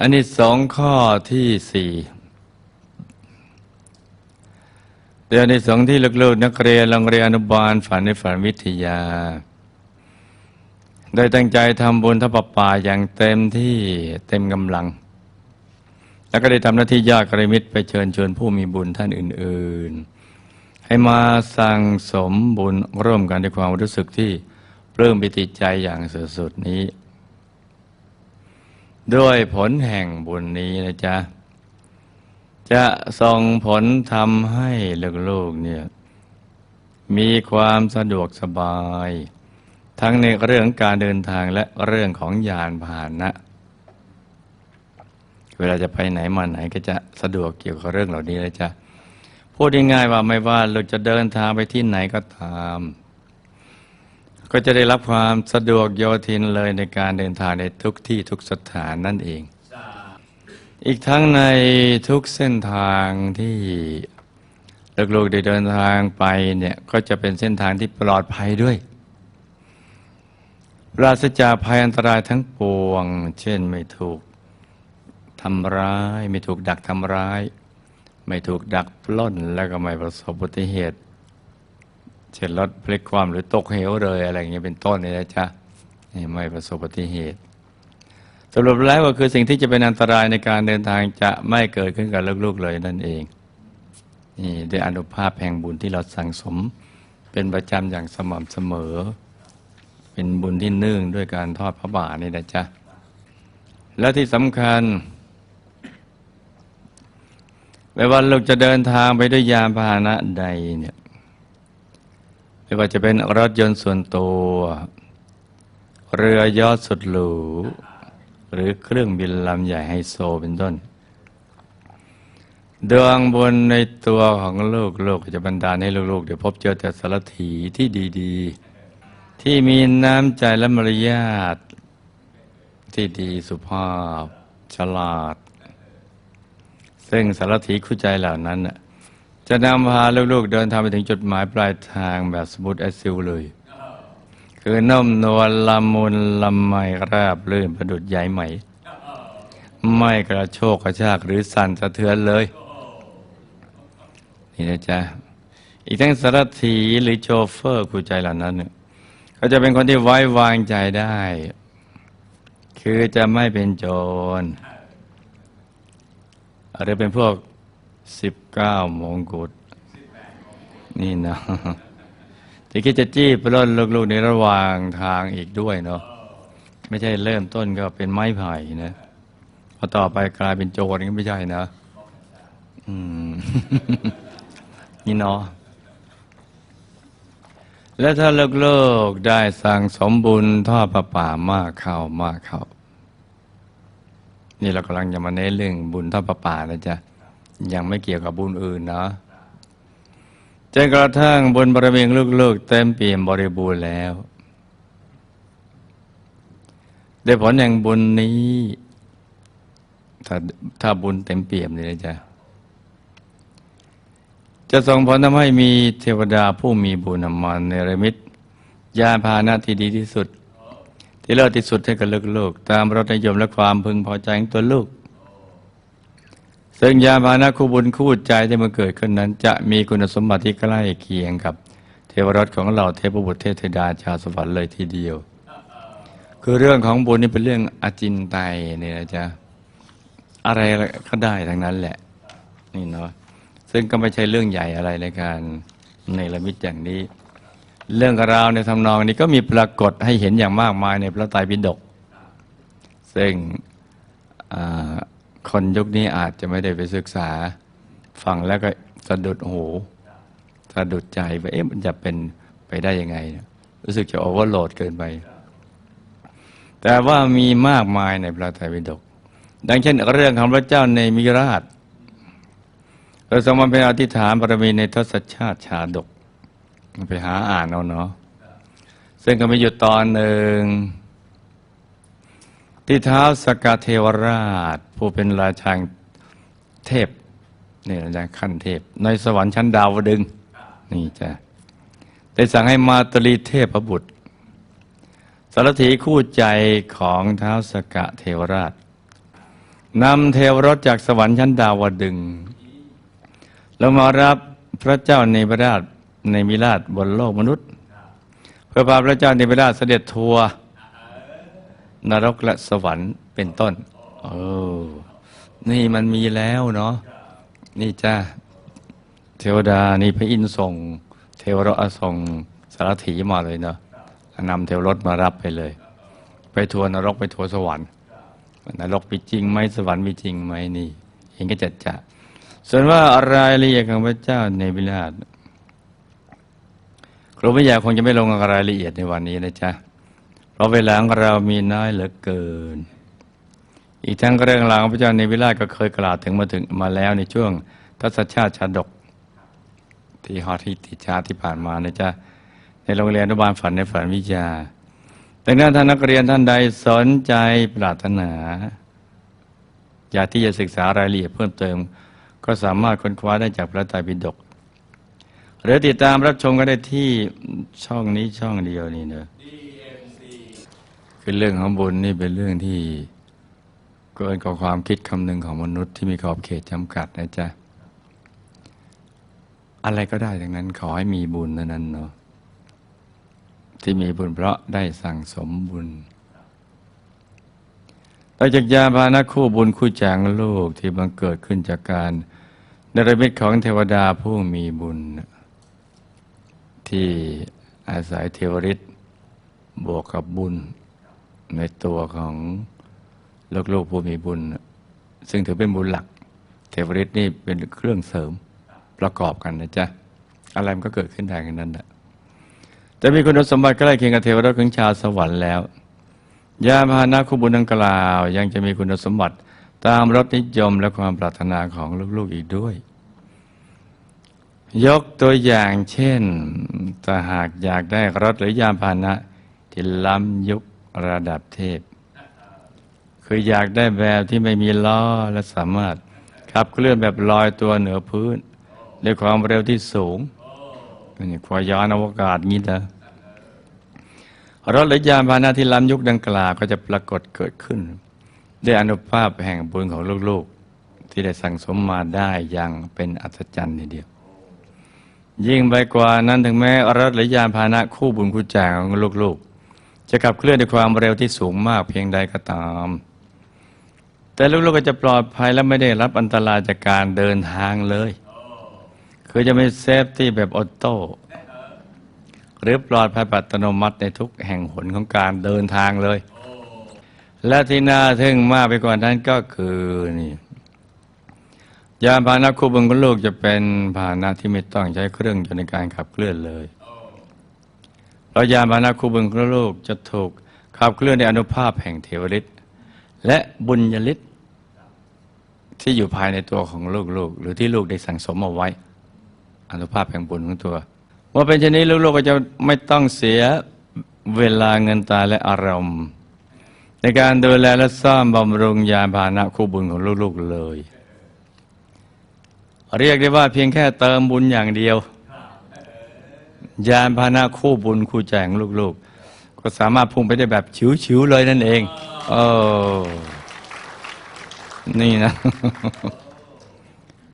อันนี้สองข้อที่สี่เดือนในสองที่ลูกๆนักเรียนโรงเรียนอนุบาลฝันในฝันวิทยา ได้ตั้งใจทำบุญทปป่าอย่างเต็มที่เต็มกำลัง แล้วก็ได้ทำหน้าที่ญาติกริมิตไปเชิญชวนผู้มีบุญท่านอื่น ๆ ให้มาสั่งสมบุญร่วมกันด้วยความรู้สึกที่ปลื้มปิติใจอย่างสุดๆนี้ ด้วยผลแห่งบุญนี้นะจ๊ะ จะส่งผลทำให้ลูกๆเนี่ยมีความสะดวกสบาย ทั้งในเรื่องการเดินทางและเรื่องของยานพาหนะ เวลาจะไปไหนมาไหนก็จะสะดวกเกี่ยวกับเรื่องเหล่านี้เลยจ้ะพูดง่ายๆว่าไม่ว่าเราจะเดินทางไปที่ไหนก็ตาม ก็จะได้รับความสะดวกโยทินเลยในการเดินทางในทุกที่ทุกสถานนั่นเอง อีกทั้งในทุกเส้นทางที่ลูกๆได้เดินทางไปเนี่ยก็จะเป็นเส้นทางที่ปลอดภัยด้วยปราศจากภัยอันตรายทั้งปวง เช่นไม่ถูกทำร้าย ไม่ถูกดักทำร้าย ไม่ถูกดักปล้น แล้วก็ไม่ประสบอุบัติเหตุ เช่นรถพลิกความหรือตกเหวเลยอะไรอย่างเงี้ยเป็นต้นนี่นะจ๊ะนี่ไม่ประสบอุบัติเหตุสรุปแล้วก็คือสิ่งที่จะเป็นอันตรายในการเดินทางจะไม่เกิดขึ้นกับลูกๆเลยนั่นเองนี่ด้วยอนุภาพแห่งบุญที่เราสั่งสม เป็นประจำอย่างสม่ำเสมอ เป็นบุญที่เนื่องด้วยการทอดพระบาทนี่นะจ๊ะและที่สำคัญไม่ว่าลูกจะเดินทางไปด้วยยานพาหนะใดเนี่ย ไม่ว่าจะเป็นรถยนต์ส่วนตัว เรือยอดสุดหรู หรือเครื่องบินลำใหญ่ไฮโซเป็นต้น ดวงบนในตัวของลูกลูกจะบันดาให้ลูกๆเดี๋ยวพบเจอแต่สารถีที่ดีๆ ที่มีน้ำใจและมารยาทที่ดีสุภาพฉลาด ซึ่งสารถีคู่ใจเหล่านั้นน่ะ จะนำพาลูกๆเดินทางไปถึงจุดหมายปลายทางแบบสมูทแอซิลเลย คือนุ่มนวลละมุนละไมราบลื่นประดุดใยไหม ไม่กระโชกกระชากหรือสั่นสะเทือนเลย นี่นะจ๊ะ อีกทั้งสารถีหรือโชเฟอร์คู่ใจเหล่านั้นเนี่ยก็จะเป็นคนที่ไว้วางใจได้ คือจะไม่เป็นโจรหรือเป็นพวก สิบเก้ามงกุฎนี่นะจะคิดจะจี้ปล้นลูกๆในระหว่างทางอีกด้วยเนาะไม่ใช่เริ่มต้นก็เป็นไม้ไผ่นะพอต่อไปกลายเป็นโจรก็ไม่ใช่นะ อืมนี่เนาะแล้วถ้าเลิกๆได้สั่งสมบุญทอดประป่ามากเข้ามากเข้า นี่เรากำลังจะมาเน้นเรื่องบุญทอดประป่านะจ๊ะ ยังไม่เกี่ยวกับบุญอื่นนะจนกระทั่งบนบริเวณลูกๆเต็มเปี่ยมบริบูรณ์แล้วได้ผลแห่างบุญนี้ ถ้าถ้าบุญเต็มเปี่ยมเลยนะจ๊ะจะส่งผลทำให้มีเทวดาผู้มีบุญนำมาในระมิตยานพาหนะที่ดีที่สุด ที่เลิศที่สุดให้กับลูกๆตามรสนิยมและความพึงพอใจของตัวลูก ซึ่งยานพาหนะคู่บุญคู่ใจที่มันเกิดขึ้นนั้น จะมีคุณสมบัติที่ใกล้เคียงกับ เทวรสของเราเทพบุตรเทพธิดาชาวสวรรค์เลยทีเดียว คือเรื่องของบุญนี่เป็นเรื่องอจินไตยเนี่ยนะจ๊ะอะไรก็ได้ทั้งนั้นแหละนี่เนาะซึ่งก็ไม่ใช่เรื่องใหญ่อะไรในการในละมิตอย่างนี้ เรื่องราวในทำนองนี้ก็มีปรากฏให้เห็นอย่างมากมายในพระไตรปิฎกซึ่งอ่า คนยุคนี้อาจจะไม่ได้ไปศึกษา ฟังแล้วก็สะดุดหูสะดุดใจว่าเอ๊ะมันจะเป็นไปได้ยังไง รู้สึกจะโอเวอร์โหลดเกินไป แต่ว่ามีมากมายในพระไตรปิฎกดังเช่น เรื่องของพระเจ้าในมิราชเราสมมาเป็นอธิษฐานบารมีในทศชาติชาดก ไปหาอ่านเอาเนาะซึ่งก็มีอยู่ตอนหนึ่ง ที่เท้าสกาเทวราช ผู้เป็นราชาเทพนี่นะขั้นเทพ ในสวรรค์ชั้นดาวดึงนี่จ้ะได้สั่งให้มาตรีเทพบุตรสารถีคู่ใจของเท้าสกะเทวราชนำเทวรถจากสวรรค์ชั้นดาวดึง แล้วมารับพระเจ้าในพระราชในมิราชบนโลกมนุษย์ เพื่อพาพระเจ้าในพระราชเสด็จทัวร์ นรกและสวรรค์เป็นต้นเออนี่มันมีแล้วเนาะนี่จ้าเทวดานี่พระอินทร์ส่ง เทวรถส่งสารถีมาเลยเนาะนำเทวรถมารับไปเลย ไปทัวร์นรกไปทัวร์สวรรค์นรกมีจริงไหมสวรรค์มีจริงไหมนี่เห็นก็จัดจ้ะส่วนว่ารายละเอียดของพระเจ้าในวิราชครูพิยาคงจะไม่ลงรายละเอียดในวันนี้นะจ๊ะ เพราะเวลาของเรามีน้อยเหลือเกิน อีกทั้งเรื่องราวของพระเจ้าในวิราชก็เคยกล่าวถึงมาถึงมาแล้วในช่วงทศชาติชาดก ที่ฮอตฮิตติชาติที่ผ่านมานะจ๊ะในโรงเรียนอนุบาลฝันในฝันวิทยาดังนั้นท่านนักเรียนท่านใดสนใจปรารถนา อยากที่จะศึกษารายละเอียดเพิ่มเติม ก็สามารถค้นคว้าได้จากพระไตรปิฎกหรือติดตามรับชมก็ได้ที่ช่องนี้ช่องเดียวนี่เนอะ คือเรื่องของบุญนี่เป็นเรื่องที่เกินกว่าความคิดคำนึงของมนุษย์ที่มีขอบเขตจำกัดนะจ๊ะ อะไรก็ได้ดังนั้นขอให้มีบุญเท่านั้นเนาะที่มีบุญเพราะได้สั่งสมบุญต่อจากยาพานะคู่บุญคู่แจงโลกที่บังเกิดขึ้นจากการนรมิตของเทวดาผู้มีบุญ ที่อาศัยเทวฤทธิ์บวกกับบุญ ในตัวของลูกๆผู้มีบุญ ซึ่งถือเป็นบุญหลัก เทวฤทธิ์นี่เป็นเครื่องเสริมประกอบกันนะจ๊ะ อะไรมันก็เกิดขึ้นได้กันนั้นแหละจะมีคุณสมบัติใกล้เคียงกับเทวดาของชาสวรรค์แล้ว ยาพาหนะคุบุญดังกล่าว ยังจะมีคุณสมบัติตามรสนิยมและความปรารถนาของลูกๆอีกด้วย ยกตัวอย่างเช่นถ้าหากอยากได้รถหรือยานพาหนะที่ล้ำยุค ระดับเทพ คืออยากได้แบบที่ไม่มีล้อและสามารถขับเคลื่อนแบบลอยตัวเหนือพื้นด้วยความเร็วที่สูงนี่ควายานอวกาศงี้นะรถหรือยานพาหนะที่ล้ำยุคดังกล่าวก็จะปรากฏเกิดขึ้น ด้วยอนุภาพแห่งบุญของลูกๆ ที่ได้สั่งสมมาได้อย่างเป็นอัศจรรย์ทีเดียว ยิ่งไปกว่านั้นถึงแม้รถหรือยานพาหนะคู่บุญคู่แจงของลูกๆ จะขับเคลื่อนด้วยความเร็วที่สูงมากเพียงใดก็ตาม แต่ลูกๆก็จะปลอดภัยและไม่ได้รับอันตรายจากการเดินทางเลย คือจะไม่เซฟตี้แบบออโต้หรือปลอดภัยแบบอัตโนมัติในทุกแห่งหนของการเดินทางเลย และที่น่าทึ่งมากไปกว่านั้นก็คือนี่ยานพาหนะคู่บุญของลูกจะเป็นพาหนะที่ไม่ต้องใช้เครื่องยนต์ในการขับเคลื่อนเลย เพราะยานพาหนะคู่บุญของลูกจะถูกขับเคลื่อนในอนุภาพแห่งเทวฤทธิ์และบุญยฤทธิ์ที่อยู่ภายในตัวของลูกๆหรือที่ลูกได้สั่งสมเอาไว้ อนุภาพแห่งบุญของตัวเมื่อเป็นชนนี้ลูกๆก็จะไม่ต้องเสียเวลาเงินตาและอารมณ์ ในการดูแลและซ่อมบำรุงยานพาหนะคู่บุญของลูกๆเลย เรียกได้ว่าเพียงแค่เติมบุญอย่างเดียว ยานพาหนะคู่บุญคู่แจงลูกๆ ก็สามารถพุ่งไปได้แบบชิวๆเลยนั่นเองโอ้นี่นะ